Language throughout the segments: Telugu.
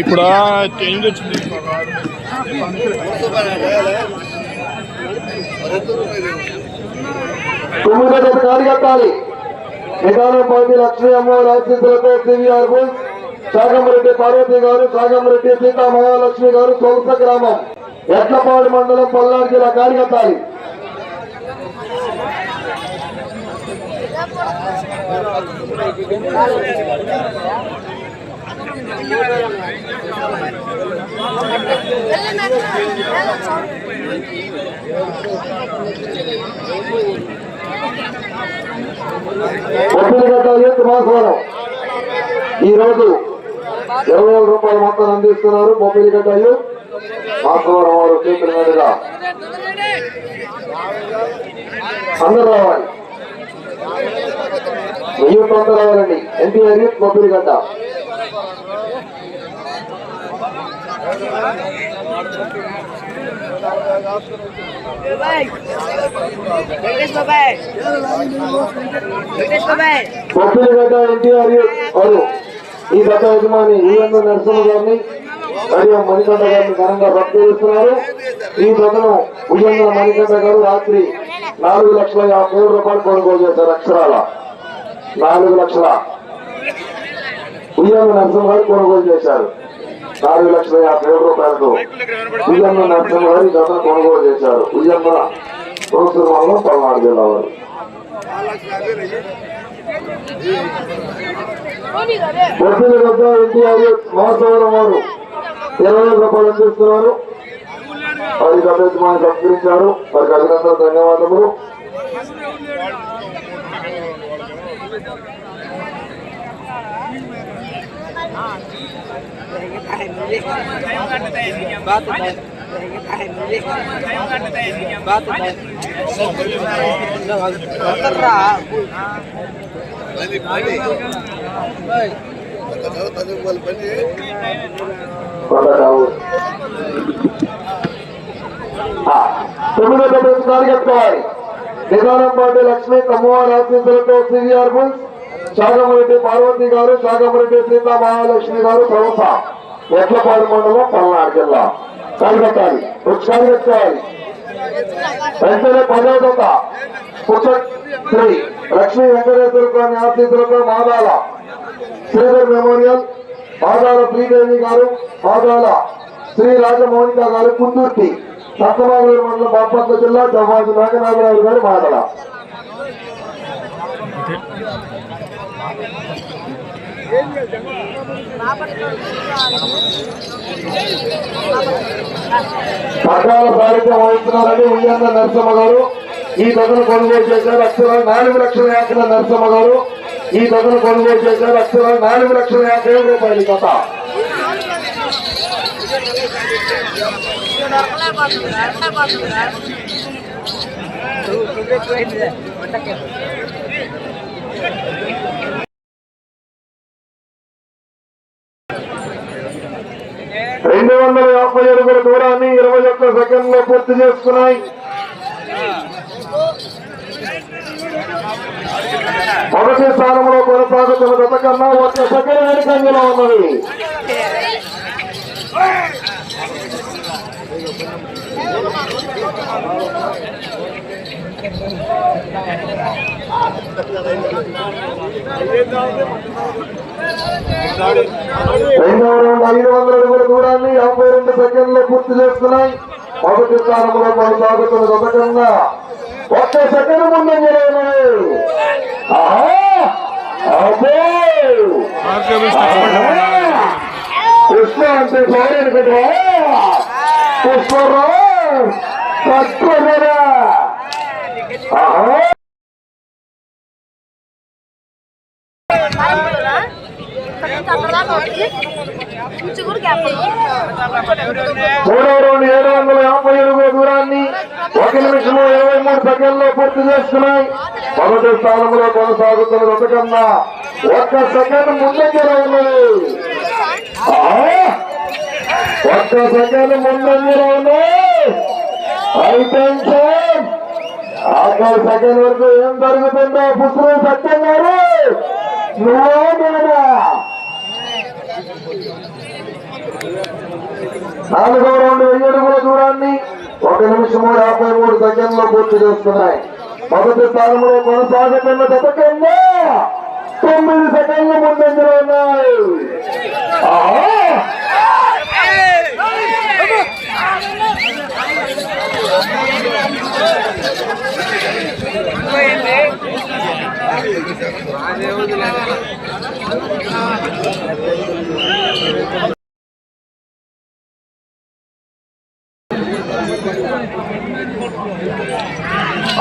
ఇప్పుడు చేంజ్ వచ్చింది. తొమ్మిది జత కాడిగట్టాలి నిదానం పార్టీ లక్ష్మీ అమ్మవారి ఆశీస్సులతో సివిఆర్ బుల్ సాగంరెడ్డి పార్వతి గారు సాగంరెడ్డి సీతా మహాలక్ష్మి గారు సొలస గ్రామం ఎట్లపాడు మండలం పల్నాడు జిల్లా కార్యకర్తాలి. ఈరోజు ఇరవై వేల రూపాయలు మొత్తం అందిస్తున్నారు బొబ్బిలిగడ్డ యూత్ మాసవరం వారు చేతుల మీదుగా. అందరూ రావాలి వెయ్యి అందరూ రావాలండి ఎన్టీఆర్ యూత్ బొబ్బిలిగడ్డ వెంకటేష్ బాబాయ్ వెంకటేష్ ఎన్టీఆర్ వారు. ఈ గత యజమాని ఈఎంఎల్ నరసింహ గారిని మరియు మణికంఠ గారిని ఘనంగా సత్కరిస్తున్నారు ఈ గతను ఉయ్యంగల మణికంఠ గారు రాత్రి నాలుగు లక్షల యాభై మూడు రూపాయలు కొనుగోలు చేశారు అక్షరాల. నాలుగు లక్షల ఉయ్యంగ నరసింహ గారు కొనుగోలు చేశారు. నాలుగు లక్షల యాభై ఏడు రూపాయలకు ఉయ్యంగ నరసింహ గారు ఈ కొనుగోలు చేశారు. ఉయ్యంగ పురస్కరంలో పల్నాడు జిల్లా వారు. వడ్డీల వద్ద ఎన్టీఆర్ మహోత్సవం వారు ఇరవై రూపాయలు అందిస్తున్నారు. వారికి అభ్యర్థిమాన్ని సత్కరించారు వారికి అభినందన ధన్యవాదములు. बात है बात है उतर रहा కొండరావు ఆ, తొమ్మిదో తరగతి కార్యక్రమాలు నిదానం పాటి లక్ష్మి కమ్మవారి ఆశీస్సులతో సివిఆర్ బుల్స్ సాగమరెడ్డి పార్వతి గారు సాగమరెడ్డి సీతా మహాలక్ష్మి గారు ప్రవస ఎట్లపాడు మండలం పల్నాడు జిల్లా. కార్యకర్తాలి ఒకసారి కార్యకర్తాలి వెంటనే పదో దొంగ లక్ష్మీ వెంకటేశ్వర స్వామి ఆశీస్సులతో మాదాల శ్రీధర్ మెమోరియల్ మాదాల శ్రీదేవి గారు మాదాల శ్రీ రాజమోహనిక గారు కుందుర్తి సత్తమాగూరు మండలం బాపట్ల జిల్లా చవ్వాజి నాగనాథరావు గారు మాదాల మాదల. పట్టాల సారథ్యం వహిస్తున్నారని ఉయ్యంద నరసమ్మ గారు. ఈ దొంగను కొనుగోలు చేశారు. అక్షర నాలుగు లక్షల యాభై నరసమ్మ గారు. ఈ దొంగను కొనుగోలు చేశారు. అక్షర నాలుగు లక్షల యాభై వేల రూపాయలు కథ రెండు వందల యాభై అడుగుల దూరాన్ని ఇరవై ఒక్క సెకండ్లో పూర్తి చేసుకున్నాయి. మొదటి స్థానంలో కొనసాగుతున్న గత కన్నా ఒక సెకండ్ వెనుకంజలో ఉన్నది. రెండవ రౌండ్ ఐదు వందల అడుగుల దూరాన్ని యాభై రెండు సెకండ్లు పూర్తి చేస్తున్నాయి మొదటి స్థానంలో కొనసాగుతున్న గత ఒక్క సెకండ్ ముందంజలో ఉన్నాయి కృష్ణ అంటే సౌర్యాన్ని కదా పుష్పరావు తక్కువ మూడవ రౌండ్ ఏడు వందల యాభై ఎనిమిది దూరాన్ని ఒక నిమిషము ఇరవై మూడు సెకండ్లో పూర్తి చేస్తున్నాయి. మొదటి స్థానంలో కొనసాగుతున్న ఒకటన్నా ఒక్క సెకండ్ ముందంజలో ఉన్నది ఒక్క సెకండ్ ముందంజలో ఉన్నాయి హై టెన్షన్ సెకండ్ వరకు ఏం జరుగుతుందో పుస్తకం సత్యం గారు నువ్వు నాలుగో రెండు వెయ్యి అడుగుల దూరాన్ని ఒక నిమిషము యాభై మూడు సెకండ్లో పూర్తి చేస్తున్నాయి. మొదటి స్థానంలో కొనసాగుతున్న పథకంలో తొమ్మిది సెకండ్లు ముందంజలో ఉన్నాయి ఆహా!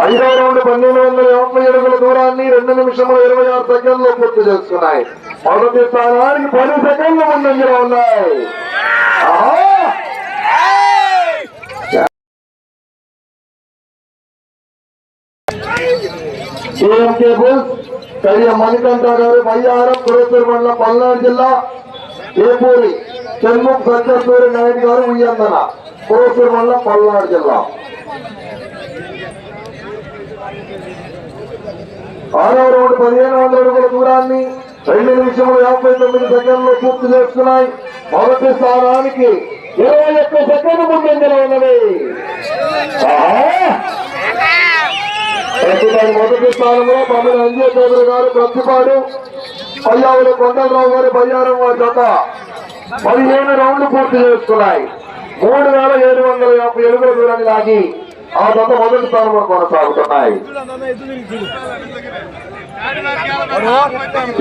ఐదో రౌండ్ పన్నెండు వందల యాభై అడుగుల దూరాన్ని రెండు నిమిషముల ఇరవై ఆరు సెకండ్లు పూర్తి చేస్తున్నాయి మొదటి స్థానానికి పది సెకండ్లు ముందంజలో ఉన్నాయి ఆహా! ఏఎంకే బుల్స్ కడియ మణికంఠ గారు బయ్యారం కురేశ్వర మండలం పల్నాడు జిల్లా ఏపూరి చెన్ముఖ్ సత్యసూరి నాయుడు గారు ఉయ్యందన కురేశ్వర మండలం పల్నాడు జిల్లా ఆరవ రౌండ్ పదిహేను వందల అడుగుల దూరాన్ని రెండు నిమిషంలో యాభై తొమ్మిది సెకండ్లు పూర్తి చేస్తున్నాయి. మొదటి స్థానానికి ఇరవై ఒక్క సెకండ్ ముందంజలో ఉన్నది. ప్రస్తుతానికి మొదటి స్థానంలో పమ్మని అంజయ్ చౌదరి గారు ప్రతిపాడు పయ్యావుల కొండలరావు గారు బయ్యారం వారి జత. పదిహేను రౌండ్లు పూర్తి చేస్తున్నాయి. మూడు వేల ఏడు వందల యాభై ఎనిమిది దూరాన్ని లాగి ఆ జత మొదటి స్థానంలో కొనసాగుతున్నాయి.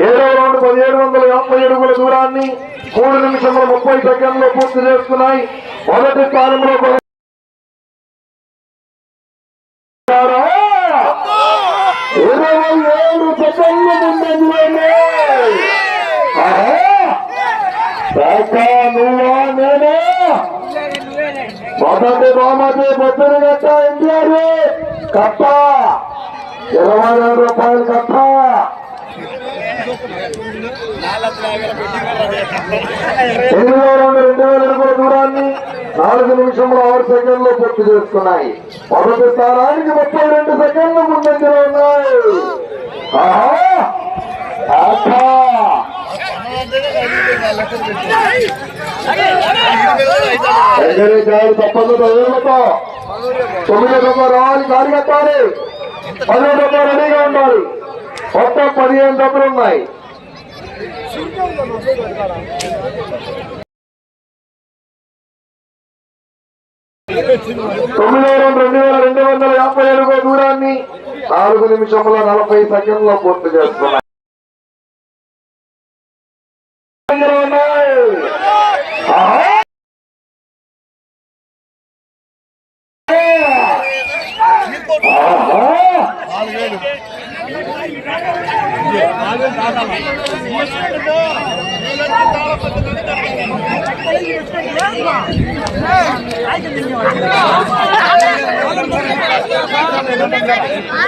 ఏడవ రౌండ్ పదిహేడు వందల యాభై అడుగుల దూరాన్ని మూడు నిమిషముల ముప్పై సెకండ్లో పూర్తి చేస్తున్నాయి. మొదటి స్థానంలో ఇరవై ఏడు సెకండ్లు ముందంజలోనే నువ్వా నేనే? మొదటి బహుమతి పొత్తులు గట్ట ఎన్టీఆర్ కట్ట ఇరవై ఏడు రూపాయలు కట్ట ఎనిమిదో రెండు రెండు వేల అడుగుల దూరాన్ని నాలుగు నిమిషంలో ఆరు సెకండ్లు పూర్తి చేస్తున్నాయి మొదటి స్థానానికి ముప్పై రెండు సెకండ్లు ముందంజలో ఉన్నాయి. ఆహా! ఆహా! ఎగరేగాడు తప్పదు తొమ్మిదితో తొమ్మిది రూపాయలు రావాలి గాలి కట్టాలి. పది రూపాయలు రెడీగా ఉండాలి. మొత్తం పదిహేను డబ్బులు ఉన్నాయి. తొమ్మిది రెండు రెండు వేల రెండు వందల యాభై అడుగుల దూరాన్ని నాలుగు నిమిషముల నలభై సెకండ్లో పూర్తి చేస్తున్నాయి.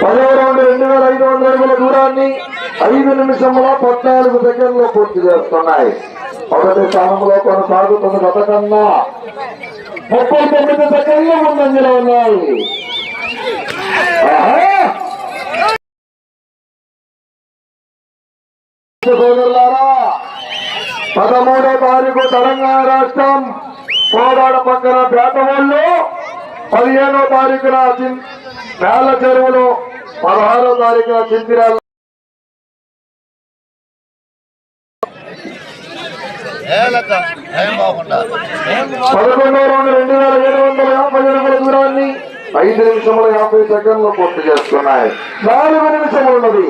పదవ రౌండ్ రెండు వేల ఐదు వందల అడుగుల దూరాన్ని ఐదు నిమిషంలో పద్నాలుగు సెకండ్లు పూర్తి చేస్తున్నాయి. మొదటి స్థానంలో కొనసాగుతున్న గత కన్నా ముప్పై తొమ్మిది సెకండ్లు ముందంజలో ఉన్నాయి. పదమూడో తారీఖు తెలంగాణ రాష్ట్రం కోదాడ పక్కన పేటవాళ్ళు పదిహేనో తారీఖున చిన్- నేల చెరువులు పదహారో తారీఖున చింతిరాలు పదకొండో రెండు రెండు వేల ఏడు వందల యాభై అడుగుల దూరాన్ని ఐదు నిమిషముల యాభై సెకండ్లు పూర్తి చేస్తున్నాయి. నాలుగు నిమిషములు ఉన్నది.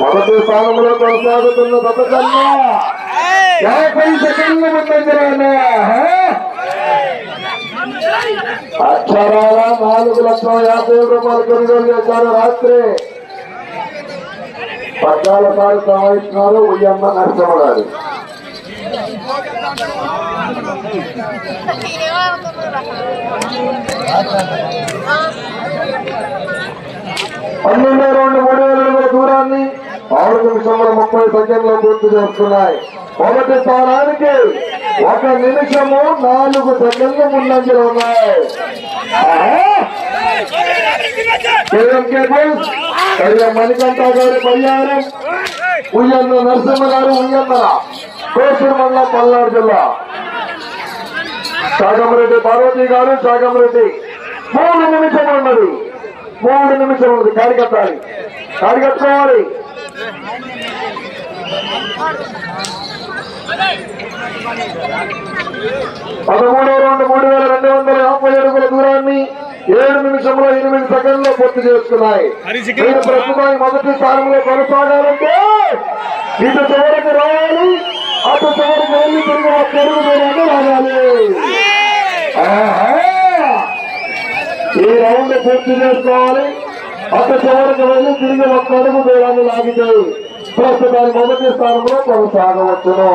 మొదటి స్థానంలో కొనసాగుతున్న పథకన్నా యాభై సెకండ్లు ముందంజలోనే అక్షరాల నాలుగు లక్షల యాభై రూపాయలు కొనుగోలు చేశారు రాత్రి. పద్నాలుగు సార్లు సమావేశిస్తున్నారు ఉయ్యమ్మ నరసింహ గారు పన్నెండు రెండు మూడు వేల అడుగుల దూరాన్ని ఆరు నిమిషంలో ముప్పై సెకండ్లో పూర్తి చేస్తున్నాయి. మొదటి స్థానానికి ఒక నిమిషము నాలుగు సెకండ్లు ముందంజలు ఉన్నాయి. కేఎంకే బోస్ కడియం మణికంఠ గారి బయ్యారం ఉయ్యన్న నరసింహ గారు ఉయ్యన్న కోసూరు మండలం పల్నాడు జిల్లా. సాగమరెడ్డి పార్వతి గారు సాగమరెడ్డి మూడు నిమిషం ఉన్నది. మూడు నిమిషం ఉన్నది. కాడి కట్టాలి. పదమూడవ రౌండ్ మూడు వేల రెండు వందల యాభై అడుగుల దూరాన్ని ఏడు నిమిషంలో ఎనిమిది సెకండ్లో పూర్తి చేసుకున్నాయి. మీరు ప్రస్తుతానికి మొదటి స్థానంలో కొనసాగాలంటే ఇటు చివరికి రావాలి అటు చివరికి వెళ్ళి తిరిగి ఒక అడుగు దూరాన్ని రావాలి! ఈ రౌండ్ పూర్తి చేసుకోవాలి అటు చివరికి వెళ్ళి తిరిగి ఒక్క అడుగు దూరాన్ని లాగితే ప్రస్తుతానికి మొదటి స్థానంలో కొనసాగవచ్చును.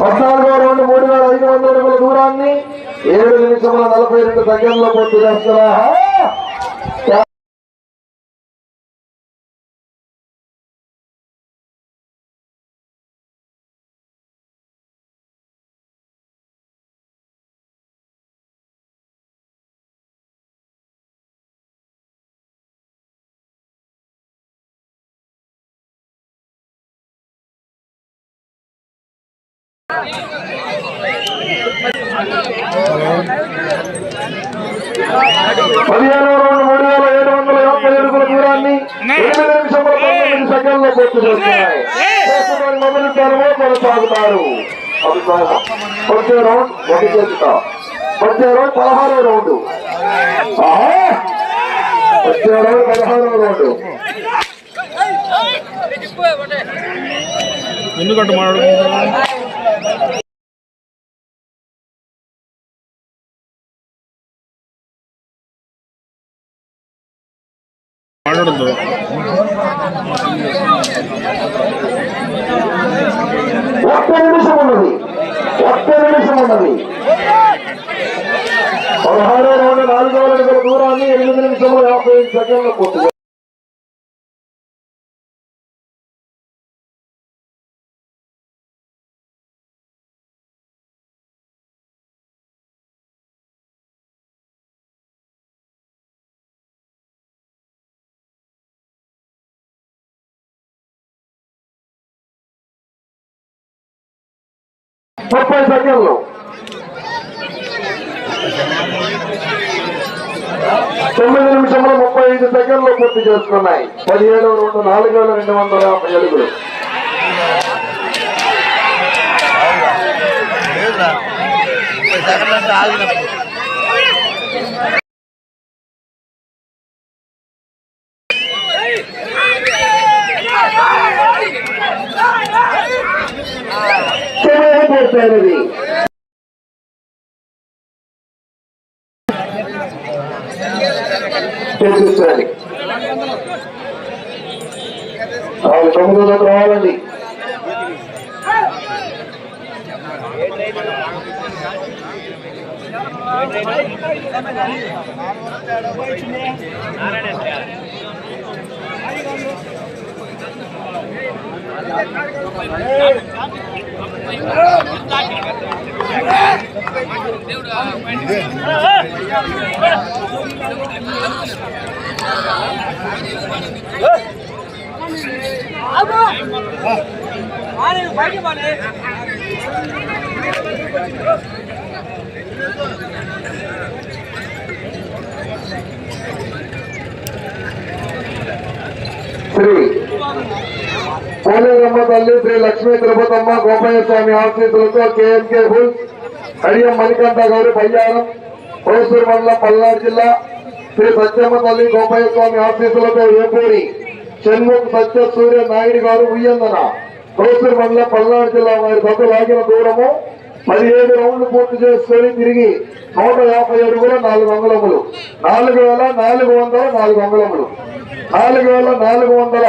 పద్నాలుగో రెండు మూడు వేల ఐదు వందల అడుగుల దూరాన్ని ఏడు నిమిషముల నలభై రెండు సెకండ్ల పూర్తి చేస్తున్నా పదిహేనో రౌండ్ మూడు వేల ఏడు వందల యాభై అడుగుల దూరాన్ని ఎనిమిది నిమిషముల పంతొమ్మిది సెకండ్ల పూర్తి చేస్తున్నాయి. ప్రస్తుతానికి మొదటి స్థానంలో కొనసాగుతారు. అభిప్రాయం. వచ్చే రౌండ్ ఒక చేత వచ్చే రౌండ్ పదహారో రౌండ్. ఆహా! వచ్చే రౌండ్ పదహారో రౌండ్. ఎందుకంటే మాట్లాడుకుంటున్నా మాట్లాడద్దు ఒక్క నిమిషం ఉన్నది ఒక్క నిమిషం ఉన్నది పదహారో రౌండ్ నాలుగు వేల అడుగుల దూరాన్ని ఎనిమిది నిమిషంలో యాభై ఐదు సెకండ్ల పూర్తి ముప్పై సెకండ్లు తొమ్మిది నిమిషంలో ముప్పై ఐదు సెకండ్లు పూర్తి చేసుకున్నాయి. పదిహేడు రెండు నాలుగు వేల రెండు వందల యాభై అడుగులు. పూర్తయినది. చూపించాలి వాళ్ళు తొమ్మిది రావాలండి. రావాలండి శ్రీ పోలేరమ్మ తల్లి శ్రీ లక్ష్మీ తిరుపతమ్మ గోపయ్య స్వామి ఆశీస్సులతో కేఎంకే బుల్ కడియం మణికంఠ గారు బయ్యారం కోసూరు మండలం పల్నాడు జిల్లా శ్రీ సత్యమ్మ తల్లి గోపయ్య స్వామి ఆశీస్సులతో ఏపూరి షణ్ముఖ్ సత్య సూర్య నాయుడు గారు ఉయ్యందన. కోసూరు మండలం పల్నాడు జిల్లా వారి దశ లాగిన దూరము పదిహేడు రౌండ్లు పూర్తి చేసుకొని తిరిగి నూట యాభై అడుగుల నాలుగు అంగుళములు. నాలుగు వేల నాలుగు వందల నాలుగు అంగుళములు. నాలుగు వేల నాలుగు వందల